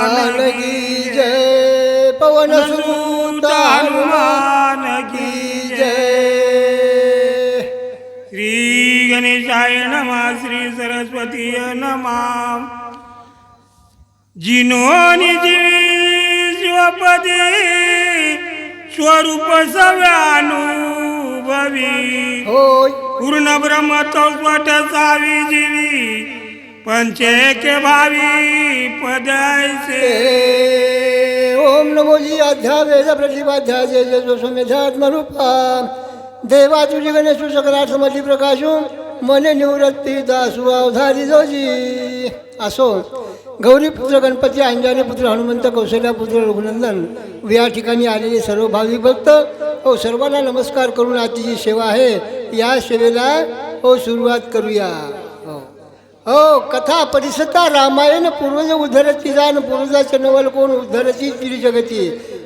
हनुमान की जय पवन सुत हनुमान की जय श्री गणेशाय नमा श्री सरस्वती नमा जिनोनी जीवी शिवपदी स्वरूप सव्यानुभवी होय पूर्ण ब्रह्म चौपट सावी जीवी पंचेके भावी पदायचे ओम नमोजी अध्या वेद प्रतिपाध्या जय जय जो समेध्यात्मरूपा देवा तुझी गणेश सकरार्थ मधी प्रकाशू मने निवृत्ती दासू अवधारी जोजी। असो। गौरीपुत्र गणपती अंजाने पुत्र हनुमंत कौशल्या पुत्र रघुनंदन या ठिकाणी आलेले सर्व भाविक भक्त हो सर्वांना नमस्कार करून आजची जी सेवा आहे या सेवेला हो सुरुवात करूया. हो कथा परिसता रामायण पूर्वज उद्धरती जाण पूर्वजाचे नवल कोण उद्धरची तिरी जगती.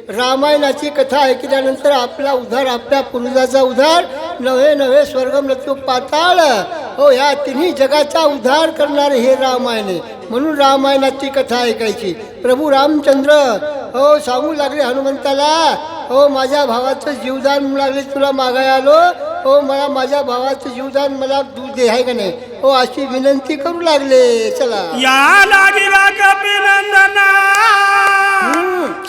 रामायणाची कथा ऐकल्यानंतर आपला उद्धार आपल्या पूर्वजाचा उद्धार नव्हे नव्हे स्वर्ग मृत्यू पाताळ. हो ह्या तिन्ही जगाचा उद्धार करणारे हे रामायण आहे. म्हणून रामायणाची कथा ऐकायची. प्रभू रामचंद्र हो सांगू लागले हनुमंताला हो माझ्या भावाचं जीवदान लागले तुला मागाय आलो. हो मला माझ्या भावाचं जीवदान मला दूध दे आहे का नाही? हो अशी विनंती करू लागले. चला. या लागला कपिनंदना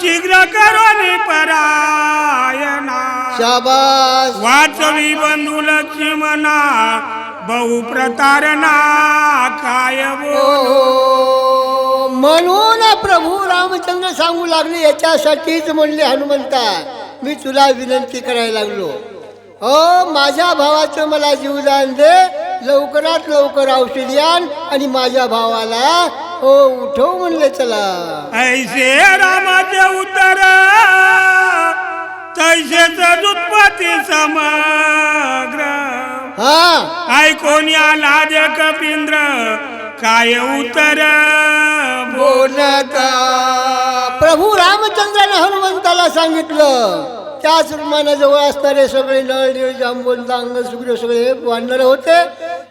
शीघ्र करोनी परायणा शाबास. वाचवी बंधू लक्ष्मणा बहु प्रतारणा काय बोल? हो. म्हणून प्रभू रामचंद्र सांगू लागले याच्यासाठीच म्हणले हनुमंता. मी तुला विनंती करायला लागलो. हो माझ्या भावाचं मला जीवदान दे. लवकरात लवकर औषधी आण आणि माझ्या भावाला हो उठव म्हणले चला. ऐसे रामाचे उत्तर तैसेच उत्पत्ती समग्र. हा. ऐकून आला दे कपिंद्र काय उत्तर बोलता. प्रभू रामचंद्राने हनुमंताला सांगितलं त्याच रुमानाजवळ असणारे सगळे नळ निळ जांबून अंग सुग्र सगळे वानर होते.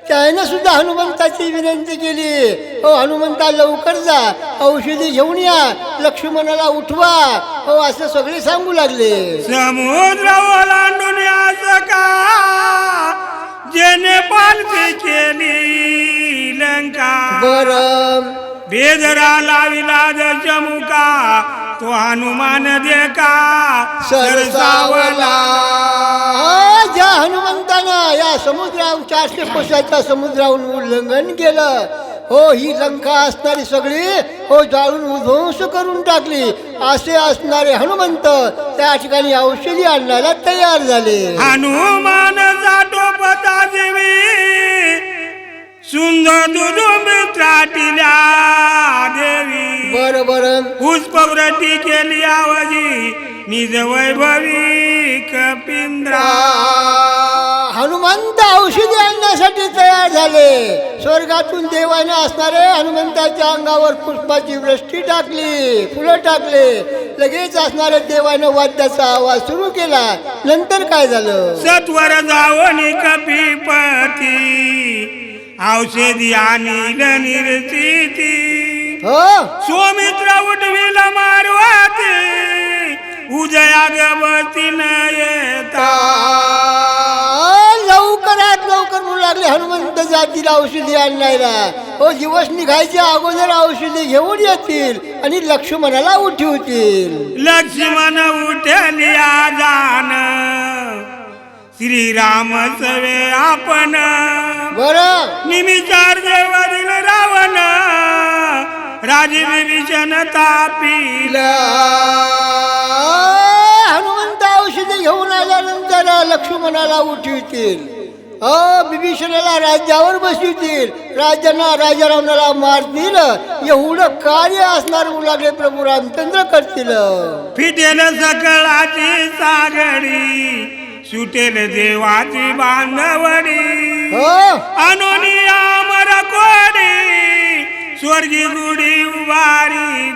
त्याने सुद्धा हनुमंताची विनंती केली. हो हनुमंता लवकर जा. औषधी घेऊन या. लक्ष्मणाला उठवा. हो असं सगळे सांगू लागले. समुद्र केली लंका. बरं. बेदरा लाविला जमुका तो हनुमान देखा सरसावला. ज्या हनुमंतानं या समुद्रा चारशे कोसाच्या समुद्राहून उल्लंघन केलं हो ही लंका असणारी सगळी हो जाळून उध्वंस करून टाकली. असे असणारे हनुमंत त्या ठिकाणी औषधी आणायला तयार झाले. हनुमान जातो पता देवी सुंदर दुदुंबी त्राटिल्या देवी. बर बर पुष्पव्रती केली आवाजी निज वैभवी कपिंद्रा. हनुमंत औषधी आणण्यासाठी तयार झाले. स्वर्गातून देवाने असणारे हनुमंताच्या अंगावर पुष्पाची वृष्टी टाकली फुलं टाकले. लगेच असणारे देवाने वाद्याचा आवाज सुरू केला. नंतर काय झालं? सत्वर जावणी कपिपती. औषधी आणि निर्चिती हो. सोमित्र उठविल मारवाती. उजया गवती न येता. लवकरात लवकर म्हणू लागले हनुमंत जातील औषधी आणायला हो दिवस निघायच्या अगोदर औषधी घेऊन येतील आणि लक्ष्मणाला उठवतील. लक्ष्मण उठलिया जान श्रीराम सवे आपण बरं. निमिचार देवादिल रावण राजीव विभीषण तापील हनुमंत औषधी घेऊन आल्यानंतर लक्ष्मणाला उठवतील अ बिभीषणाला राज्यावर बसवतील. राजांना राजा रावणाला मारतील. एवढं कार्य असणार लागले प्रभू रामचंद्र करतील. फिटेल सकळाची सागरी. सुटेल देवाची बांधवडी. हो. अनुनी अमर कोडी स्वर्गी गुढी उभारी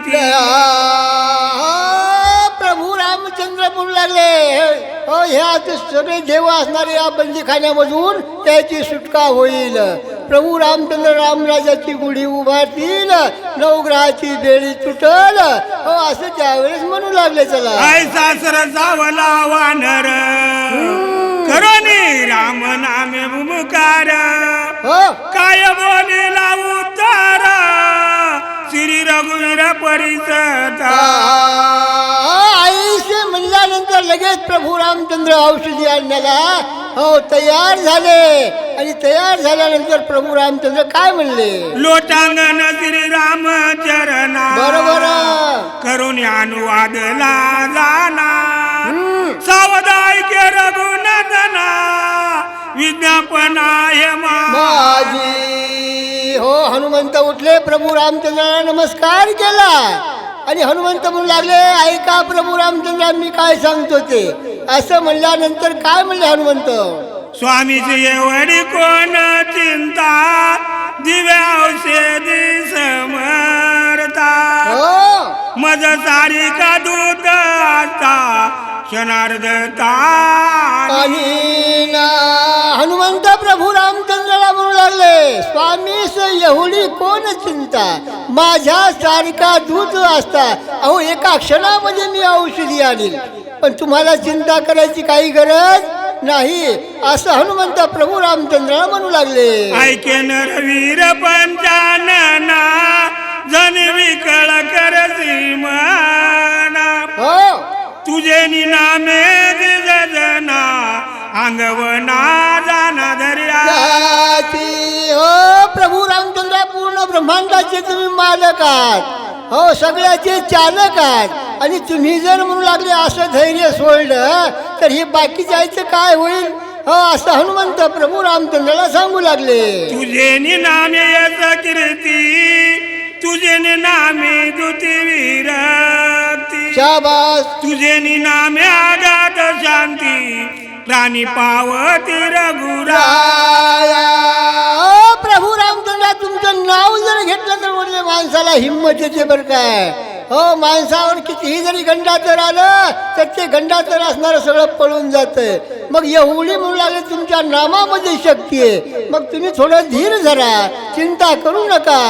प्रभू रामचंद्र म्हणू लागले हो ह्या सगळे देव असणारे या बंदीखान्यामधून त्याची सुटका होईल. प्रभू रामचंद्र रामराजाची गुढी उभारतील नवग्रहाची बेळी तुटल. हो असं त्यावेळेस म्हणू लागले चला. आय सासर जावला वानर. करोनी राम नामे भूमकार हो. काय बोलेला उत्तर श्री रघुवीर परिसता म्हणल्यानंतर लगेच प्रभू रामचंद्र औषधी आणण्याला हो तयार झाले. आणि तयार झाल्यानंतर प्रभू रामचंद्र काय म्हणले? लोटांगण श्री रामचरणा बरोबर. करून अनुवादला जाना. सावधाय के रघुनंदना. विज्ञापना माझी हो हनुमंत उठले. प्रभू रामचंद्राला नमस्कार केला. आणि हनुमंत म्हणू लागले ऐका प्रभू रामचंद्र मी काय सांगतो ते? असं म्हणल्यानंतर काय म्हणले हनुमंत? स्वामीची एवढी कोण चिंता? दिव्या औषधी समर्था हो. मज सारी का दूत आता क्षणार्धता हनुमंत प्रभू रामचंद्राला म्हणू लागले. स्वामीस एवढी कोण चिंता? माझ्या सारखा दूत असता. अहो एका क्षणामध्ये मी औषधी आणील पण तुम्हाला चिंता करायची काही गरज नाही. असं हनुमंत प्रभू रामचंद्राला म्हणू लागले. ऐके नरवीर पंचानना जन विकळ करसी मना हो. तुझे निनामे जना अंगवना जाना दर्या. त्याची हो प्रभू रामचंद्र पूर्ण ब्रह्मांडाचे तुम्ही मालक आहात. हो सगळ्याचे चालक आहात. आणि तुम्ही जर म्हणू लागले असं धैर्य सोडलं तर हे बाकीच्याचं काय होईल? हो असं हनुमंत प्रभू रामचंद्राला सांगू लागले. तुझे निनामे कीर्ती तुझे निनामे दुती विरक्ती शाबास. तुझे निनामे आगात शांती. प्राणी पावती रघुरा राया. ओ, प्रभू रामचंद्र तुमचं नाव जर घेतलं तर म्हणले माणसाला हिंमत येते बरं काय. हो माणसावर कितीही जरी गंडातर आलं तर ते गंडातर असणारं सगळं पळून जातंय. मग एवढी म्हणू लागले तुमच्या नामामध्ये शक्ती आहे. मग तुम्ही थोडं धीर धरा चिंता करू नका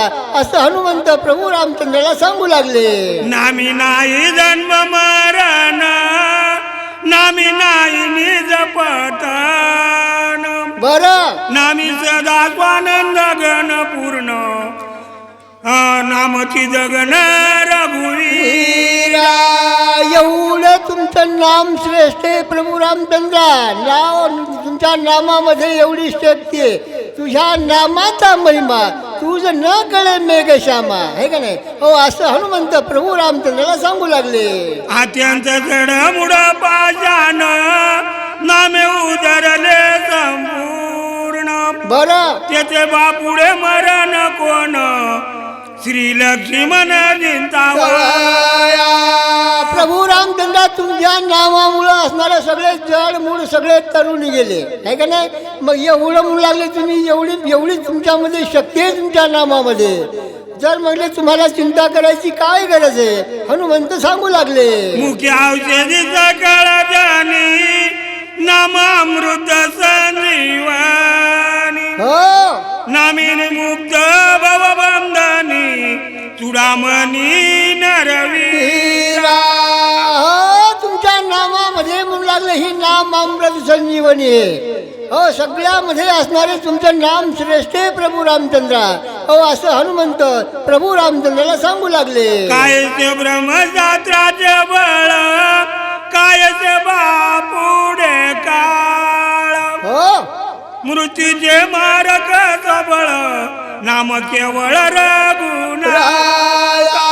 असं हनुमंत प्रभू रामचंद्राला सांगू लागले. नामी नाही जन्म मरण नामी नाही निज पतन बरं. नामी सदा नामची जगन रघुवी वीरा, एवढं तुमचं नाम श्रेष्ठ आहे प्रभू रामचंद्रा. नाव तुमच्या नामामध्ये एवढी शक्ती आहे. तुझ्या नामाचा महिमा तुझं न कळे मेघश्यामा. हे का नाही? हो असं हनुमंत प्रभू रामचंद्राला सांगू लागले. अत्यंत जड मुड पाजान नामे उदरले संपूर्ण. बरं. त्याचे बापुडे मरण कोण? श्री लक्ष्मण. प्रभू रामचंद्रा तुमच्या नावामुळं असणारे सगळे जड मूळ सगळे तरुणी गेले. आहे का नाही? मग एवढं म्हणू लागले तुम्ही एवढी एवढी तुमच्यामध्ये शक्ती आहे तुमच्या नामामध्ये. जर म्हणले तुम्हाला चिंता करायची काय गरज आहे? हनुमंत सांगू लागले. मुख्य औषधी सकळ नामामृत संजीवनी चुडामणी नरवी. वीरा, हो, तुमच्या नामामध्ये म्हणू लागले ही नाम अमृत संजीवनी हो सगळ्यामध्ये असणारे तुमचं नाम श्रेष्ठ प्रभू रामचंद्रा. हो असं हनुमंत प्रभू रामचंद्राला सांगू लागले. कायचे ब्रह्मशास्त्राचे बळ कायचे बापुडे काळ. हो. मृत्यूचे मारक सबळ नाम केवळ राया,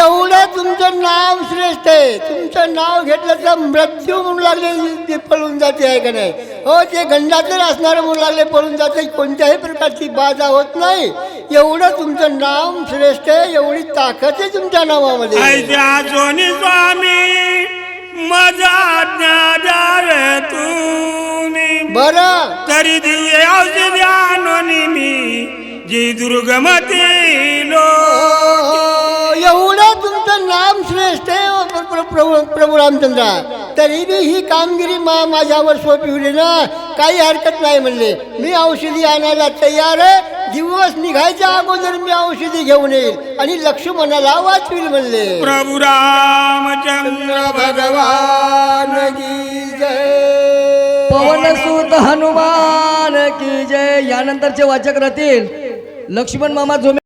एवढं तुमचं नाव श्रेष्ठ आहे. तुमचं नाव घेतलं तर मृत्यू म्हणू लागले ते पळून जाते आहे का नाही? हो ते गंडातर असणारं म्हणू लागले पळून जाते. कोणत्याही प्रकारची बाधा होत नाही. एवढं तुमचं नाम श्रेष्ठ आहे. एवढी ताकद आहे तुमच्या नावामध्ये. स्वामी मजा आज्ञा द्यावे बरं. तरी दिवे जी दुर्गमती लो एवढं तुमचं नाम श्रेष्ठ आहे हो, प्र- प्र- प्रभू प्रभू रामचंद्रा. तरी बी ही कामगिरी मा माझ्यावर सोपवली ना काही हरकत नाही म्हणले. मी औषधी आणायला तयार आहे. दिवस निघायच्या अगोदर मी औषधी घेऊन येईल आणि लक्ष्मणाला वाचवील म्हणले. प्रभू रामचंद्र भगवान की जय। पवनसुत हनुमान की जय. यानंतरचे वाचक राहतील লক্ষ্মণ মামা জমি